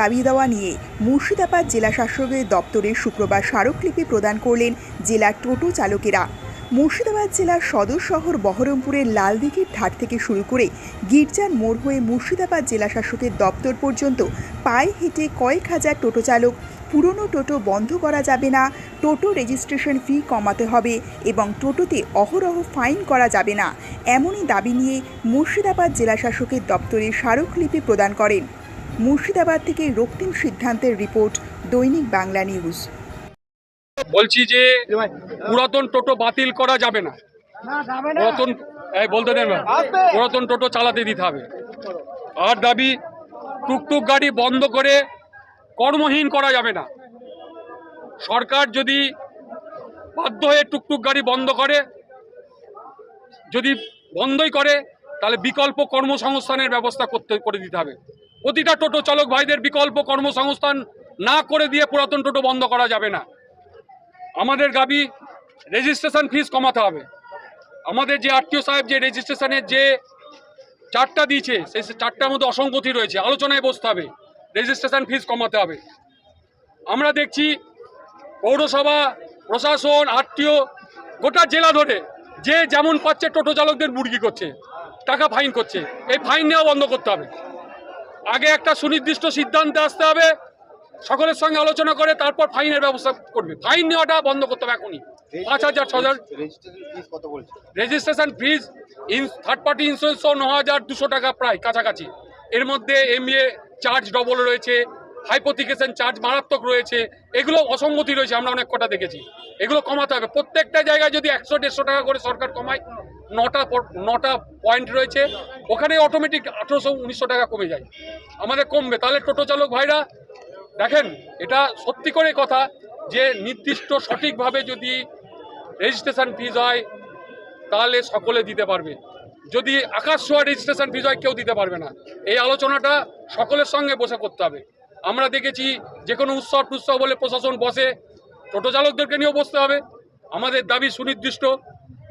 দাবি দেওয়া নিয়ে মুর্শিদাবাদ জেলা শাসকের দপ্তরে শুক্রবার স্মারকলিপি প্রদান করলেন জেলার টোটো চালকেরা। মুর্শিদাবাদ জেলার সদর শহর বহরমপুরের লালদিঘির ঘাট থেকে শুরু করে গির্জার মোড় হয়ে মুর্শিদাবাদ জেলা শাসকের দপ্তর পর্যন্ত পায়ে হেঁটে কয়েক হাজার টোটো চালক, পুরনো টোটো বন্ধ করা যাবে না, টোটো রেজিস্ট্রেশন ফি কমাতে হবে এবং টোটোতে অহরহ ফাইন করা যাবে না, এমনই দাবি নিয়ে মুর্শিদাবাদ জেলা শাসকের দপ্তরে স্মারকলিপি প্রদান করেন। মুর্শিদাবাদ থেকে রক্তিম সিদ্ধান্তের রিপোর্ট দৈনিক বাংলা নিউজ। বলছি যে পুরাতন টোটো বাতিল করা যাবে না। পুরাতন বলতে দেন পুরাতন টোটো চালাতে দিতে হবে। আর দাবি টুকটুক গাড়ি বন্ধ করে কর্মহীন করা যাবে না। সরকার যদি বাধ্য হয়ে টুকটুক গাড়ি বন্ধ করে যদি বন্ধই করে তাহলে বিকল্প কর্মসংস্থানের ব্যবস্থা করতে করে দিতে হবে। প্রতিটা টোটো চালক ভাইদের বিকল্প কর্মসংস্থান না করে দিয়ে পুরাতন টোটো বন্ধ করা যাবে না। আমাদের গাবি রেজিস্ট্রেশন ফিস কমাতে হবে। আমাদের যে আরটিও সাহেব যে রেজিস্ট্রেশনের যে চারটা দিয়েছে, সেই চারটার মধ্যে অসঙ্গতি রয়েছে। আলোচনায় বসতে হবে। রেজিস্ট্রেশন ফিস কমাতে হবে। আমরা দেখছি পৌরসভা, প্রশাসন, আরটিও, গোটা জেলা ধরে যে যেমন পাচ্ছে, টোটো চালকদের মুরগি করছে, টাকা ফাইন করছে। এই ফাইন নেওয়া বন্ধ করতে হবে। আগে একটা সুনির্দিষ্ট সিদ্ধান্তে আসতে হবে সকলের সঙ্গে আলোচনা করে তারপর ফাইনের ব্যবস্থা করবে। ফাইন নেওয়াটা বন্ধ করতে হবে এখনই। পাঁচ হাজার ছ হাজার। Registration fees in third party insurance ন হাজার দুশো টাকা প্রায় কাছাকাছি। এর মধ্যে এমএ চার্জ ডবল রয়েছে হাইপোথিকেশন চার্জ মারাত্মক রয়েছে এগুলো অসঙ্গতি রয়েছে আমরা অনেক কটা দেখেছি। এগুলো কমাতে হবে। প্রত্যেকটা জায়গায় যদি একশো দেড়শো টাকা করে সরকার কমায় নটা নটা পয়েন্ট রয়েছে। ওখানে অটোমেটিক আঠেরোশো, উনিশশো টাকা কমে যায়। আমাদের কমবে। তাহলে টোটো চালক ভাইরা, দেখেন, এটা সত্যি করে কথা যে নির্দিষ্ট সঠিকভাবে যদি রেজিস্ট্রেশন ফিজ হয়, তাহলে সকলে দিতে পারবে। যদি আকাশ ছোঁয়া রেজিস্ট্রেশন ফিজ হয়, কেউ দিতে পারবে না। এই আলোচনাটা সকলের সঙ্গে বসে করতে হবে। আমরা দেখেছি যে কোনো উৎসব টুৎসব বলে প্রশাসন বসে, টোটো চালকদেরকে নিয়েও বসতে হবে। আমাদের দাবি সুনির্দিষ্ট।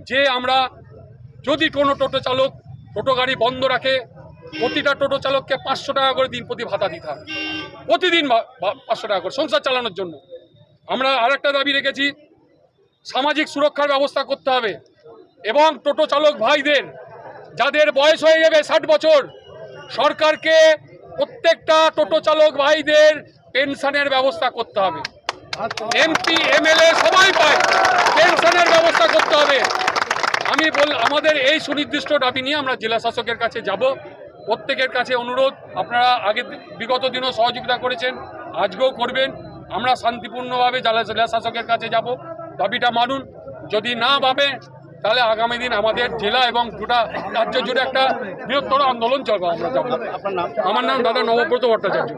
যে আমরা যদি কোনো টোটো চালক টোটো গাড়ি বন্ধ রাখে প্রতিটা টোটো চালককে পাঁচশো টাকা করে দিন প্রতি ভাতা দিতে হবে প্রতিদিন পাঁচশো টাকা করে সংসার চালানোর জন্য। আমরা আরেকটা দাবি রেখেছি সামাজিক সুরক্ষার ব্যবস্থা করতে হবে এবং টোটো চালক ভাইদের যাদের বয়স হয়ে যাবে ষাট বছর সরকারকে প্রত্যেকটা টোটো চালক ভাইদের পেনশনের ব্যবস্থা করতে হবে। এমপি এমএলএ সবাই পায় পেনশনের ব্যবস্থা করতে হবে আমি বল আমাদের এই সুনির্দিষ্ট দাবি নিয়ে আমরা জেলা শাসকের কাছে যাব। প্রত্যেকের কাছে অনুরোধ, আপনারা আগে বিগত দিনও সহযোগিতা করেছেন, আজকেও করবেন। আমরা শান্তিপূর্ণভাবে জেলা জেলা শাসকের কাছে যাব। দাবিটা মানুন। যদি না ভাবে তাহলে আগামী দিন আমাদের জেলা এবং গোটা রাজ্য জুড়ে একটা বৃহত্তর আন্দোলন চলবে, আমরা যাব আমার নাম দাদা নবব্রত ভট্টাচার্য।